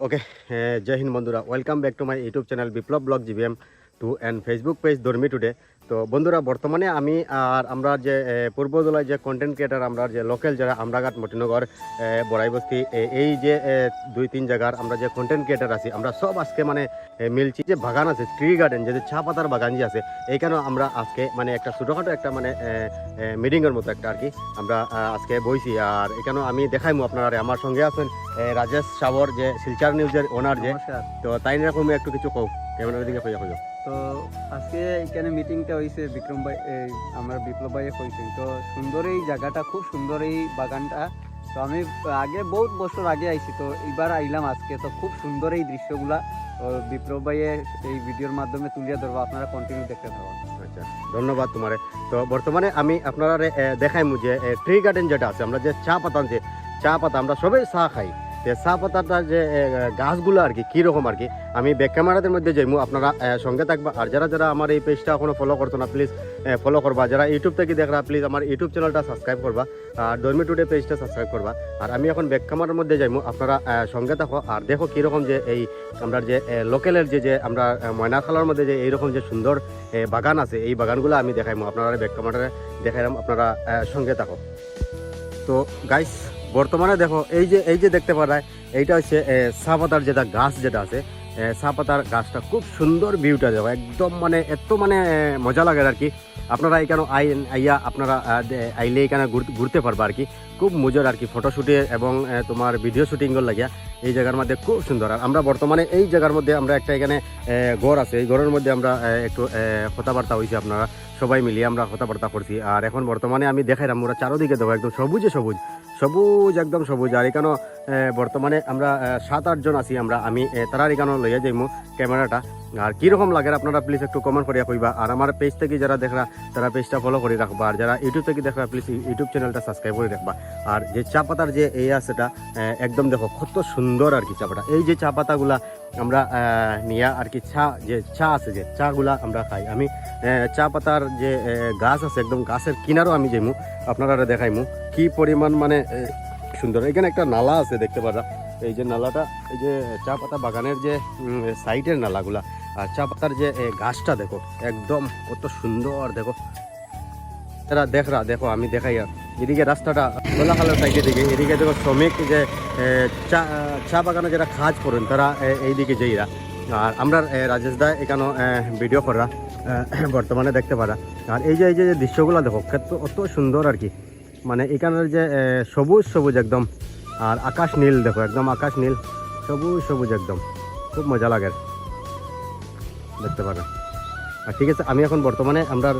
ওকে জয় হিন্দ বন্ধুরা welcome back to my YouTube channel Biplab blog GBM two and Facebook page Dharmi today তো বন্ধুরা বর্তমানে আমি আর আমরা যে পূর্বদলায় যে কন্টেন্ট ক্রিয়েটার আমরা যে লোকাল যারা আমরাঘাট মটিনগর এ, বড়াই বস্তি এই যে দুই তিন জায়গার আমরা যে কন্টেন্ট ক্রিয়েটার আছি আমরা সব আজকে মানে মিলছি যে বাগান আছে ট্রি গার্ডেন যে চা পাতার বাগান যে আছে এইখানে আমরা আজকে মানে একটা ছোটোখাটো একটা মানে মিটিংয়ের মতো একটা আর কি আমরা আজকে বইছি। আর এখানে আমি দেখাইমু আপনারা আমার সঙ্গে আছেন রাজেশ সাবর যে শিলচার নিউজের ওনার যে। তো তাই এরকম একটু কিছু কও। ক্যামেরার দিকে কইও তো আজকে এখানে মিটিংটা হয়েছে বিক্রম ভাই এই, আমার বিপ্লব ভাইয়ে কইছে তো সুন্দর এই জায়গাটা খুব সুন্দর এই বাগানটা। তো আমি আগে বহুত বছর আগে আইছি তো এবার আইলাম আজকে। তো খুব সুন্দর এই দৃশ্যগুলা। বিপ্লব ভাইয়ে এই ভিডিওর মাধ্যমে তুলিয়ে ধরবো আপনারা কন্টিনিউ দেখতে থাকুন। আচ্ছা ধন্যবাদ তোমারে। তো বর্তমানে আমি আপনারা দেখাইমু যে ট্রি গার্ডেন যেটা আছে আমরা যে চা পাতা যে চা পাতা আমরা সবাই চা খাই। চা পাতাটা যে গাছগুলো আর কি, কীরকম আর কি, আমি ব্যাক ক্যামেরাদের মধ্যে যাইমু। আপনারা সঙ্গে থাকবা। আর যারা যারা আমার এই পেজটা এখনও ফলো করতো না প্লিজ ফলো করবা। যারা ইউটিউব থেকে দেখরা প্লিজ আমার ইউটিউব চ্যানেলটা সাবস্ক্রাইব করবা। আর ধর্মী টুডে পেজটা সাবস্ক্রাইব করবা। আর আমি এখন ব্যাক ক্যামেরার মধ্যে যাইমু। আপনারা সঙ্গে থাকো। আর দেখো কীরকম যে, এই আমরা যে লোকালের যে যে, আমরা ময়নাখালার মধ্যে যে, এইরকম যে, সুন্দর বাগান আছে, এই বাগানগুলো আমি দেখাইমু। আপনারা ব্যাক ক্যামেরারে দেখাইলাম। আপনারা সঙ্গে থাকো। তো গাইস বর্তমানে দেখো, এই যে এই যে দেখতে পারায়, এইটা হচ্ছে সাপাতার যেটা গাছ যেটা আছে চা পাতার গাছটা খুব সুন্দর ভিউটা দেখো একদম মানে এত মানে মজা লাগে আর কি। আপনারা এখানে আই আইয়া আপনারা আইলে এখানে ঘুর- ঘুরতে পারবা আর কি। খুব মজার আর কি ফটোশুটে এবং তোমার ভিডিও শুটিংয়ের লাগিয়া এই জায়গার মধ্যে খুব সুন্দর। আর আমরা বর্তমানে এই জায়গার মধ্যে আমরা একটা এখানে ঘর আছে। এই ঘরের মধ্যে আমরা একটু কথাবার্তা হয়েছি আপনারা সবাই মিলিয়ে আমরা কথাবার্তা করছি। আর এখন বর্তমানে আমি দেখাইলাম ওরা চারোদিকে দেখো একদম সবুজে সবুজ। সবুজ একদম সবুজ। আর এখানে বর্তমানে আমরা সাত আটজন আছি আমরা। আমি আহ, তারার এখানে লইয়া যাইমু ক্যামেরাটা। আর কীরকম লাগে আপনারা প্লিজ একটু কমেন্ট করিয়া কইবা। আর আমার পেজ থেকে যারা দেখরা তারা পেজটা ফলো করে রাখবা। আর যারা ইউটিউব থেকে দেখরা প্লিজ ইউটিউব চ্যানেলটা সাবস্ক্রাইব করে রাখবা। আর যে চা পাতার যে এই আহ, একদম দেখো কত সুন্দর আর কি চা পাতা। এই যে চা পাতাগুলা আমরা নিয়া আর কি চা যে চা আছে যে চাগুলা আমরা খাই। আমি চা পাতার যে গাছ আছে একদম গাছের কিনারও আমি যাইমু। আপনারা দেখাইমু। কি পরিমাণ মানে সুন্দর। এখানে একটা নালা আছে দেখতে পারা এই যে নালাটা, এই যে চা পাতা বাগানের যে সাইডের নালাগুলা, আর চা পাতার যে গাছটা দেখো, একদম কত সুন্দর দেখো। এরা দেখরা, দেখো, আমি দেখাই। এদিকে রাস্তাটা গোলাখালের সাইডে দিকে এদিকে দেখো শ্রমিক যে চা চা বাগানে যারা কাজ করেন, তারা এইদিকে যেইরা। আর আমরা রাজেশ দা এখানে ভিডিও করা বর্তমানে দেখতে পারা। আর এই যে এই যে যে দৃশ্যগুলো দেখো, কত অত সুন্দর আর কি। মানে এখানের যে সবুজ সবুজ একদম। আর আকাশ নীল দেখো একদম আকাশ নীল সবুজ সবুজ একদম। খুব মজা লাগে। দেখতে পারেন আর ঠিক আছে আমি এখন বর্তমানে আমরা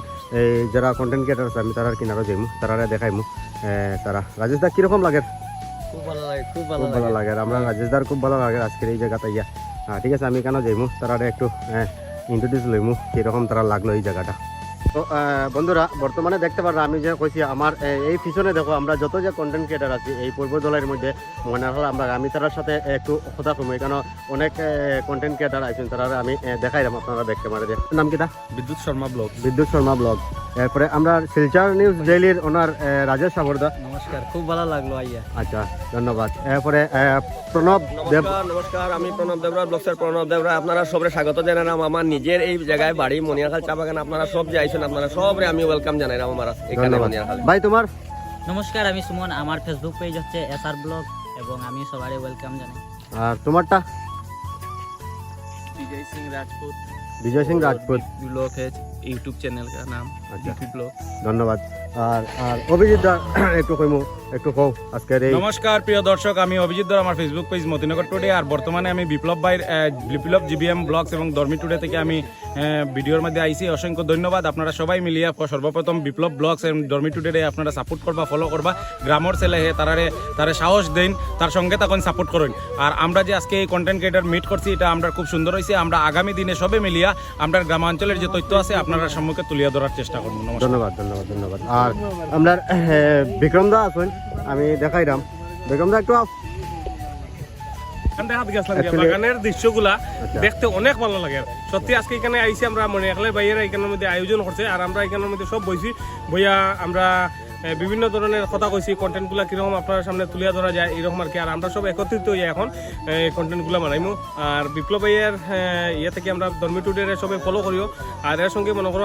এই যারা কন্টেন্ট ক্রিয়েটার আছে আমি তারা কিনারও যাইমু তারা দেখাইমু। তারা। রাজেশ দা কীরকম লাগে? খুব ভালো লাগে খুব খুব ভালো লাগে। আমরা রাজেশ দার খুব ভালো লাগে আজকের এই জায়গাটা ইয়া। ঠিক আছে আমি কেন যাইমু? তারা একটু ইন্ট্রোডিউস লইমু কীরকম তারা লাগল এই জায়গাটা। তো বন্ধুরা বর্তমানে দেখতে পারো আমি যে কইছি আমার এই পিছনে দেখো আমরা যত যে কন্টেন্ট ক্রিয়েটার আছি এই পূর্বদলের মধ্যে মনে হল আমরা আমি তার সাথে একটু কথা কমু। এখানে অনেক কন্টেন্ট ক্রিয়েটার আছেন তারা আমি এ, দেখাইলাম আপনারা দেখতে পারে নাম কিটা বিদ্যুৎ শর্মা ব্লগ। বিদ্যুৎ শর্মা ব্লগ। এরপরে আমরা শিলচর নিউজ ডেইলির ওনার রাজেশ সাবরদা নমস্কার খুব ভালো লাগল আইয়া। আচ্ছা ধন্যবাদ। এরপরে প্রণব দেব নমস্কার আমি প্রণব দেবরা ব্লগসের প্রণব দেবরা। আপনারা সবরে স্বাগত জানালাম। আমার নিজের এই জায়গায় বাড়ি মনিয়ারখাল চা বাগান আপনারা সব যে আইছেন আপনারা সবরে আমি ওয়েলকাম জানাইলাম আমার এখানে ধন্যবাদ মনিয়ারখাল ভাই তোমার নমস্কার আমি সুমন আমার ফেসবুক পেজ হচ্ছে এসআর ব্লগ এবং আমি সবারই ওয়েলকাম জানাই আর তোমারটা विजय सिंह राजपूत বিজয় সিং রাজপুত ब्लॉग है यूट्यूब चैनल का नाम अच्छा। यूट्यूब ब्लॉग ধন্যবাদ আর আর অভিজিৎ দা একটু কইমু একটু কও আজকের এই নমস্কার প্রিয় দর্শক আমি অভিজিৎ দর আমার ফেসবুক পেজ মতিনগর টুডে আর বর্তমানে আমি বিপ্লব ভাইয়ের বিপ্লব জিবিএম ব্লগস এবং ধর্মী টুডে থেকে আমি ভিডিওর মধ্যে আইসি অসংখ্য ধন্যবাদ। আপনারা সবাই মিলিয়ে সর্বপ্রথম বিপ্লব ব্লগস এবং ধর্মী টুডে আপনারা সাপোর্ট করবা ফলো করবা। গ্রামর ছেলে হে তারারে তারে সাহস দেন তার সঙ্গে তখন সাপোর্ট করেন। আর আমরা যে আজকে এই কন্টেন্ট ক্রিয়েটার মিট করছি এটা আমরা খুব সুন্দর হয়েছে আমরা আগামী দিনে সবে মিলিয়া আমরা গ্রামাঞ্চলের যে তথ্য আছে আপনারা সম্মুখে তুলিয়া ধরার চেষ্টা করব। ধন্যবাদ ধন্যবাদ ধন্যবাদ। আর আমরা বিক্রম দা আছেন আমি দেখাইলাম। বিক্রম দা একটু বাগানের দৃশ্যগুলা আচ্ছা। দেখতে অনেক ভালো লাগে। সত্যি আজকে এখানে আইসি আমরা মনে এখানের মধ্যে আয়োজন করছে আর আমরা এখানের মধ্যে সব বইছি। বইয়া আমরা বিভিন্ন ধরনের কথা কইছি কন্টেন্টগুলো কীরকম আপনার সামনে তুলে ধরা যায় এরকম আর কি। আর আমরা সব একত্রিত হয়ে এখন কন্টেন্টগুলো বানাইমু। আর বিপ্লব ভাইয়ের ইয়ে থেকে আমরা ধর্মী টুডে সবাই ফলো করিও। আর এর সঙ্গে মনে করো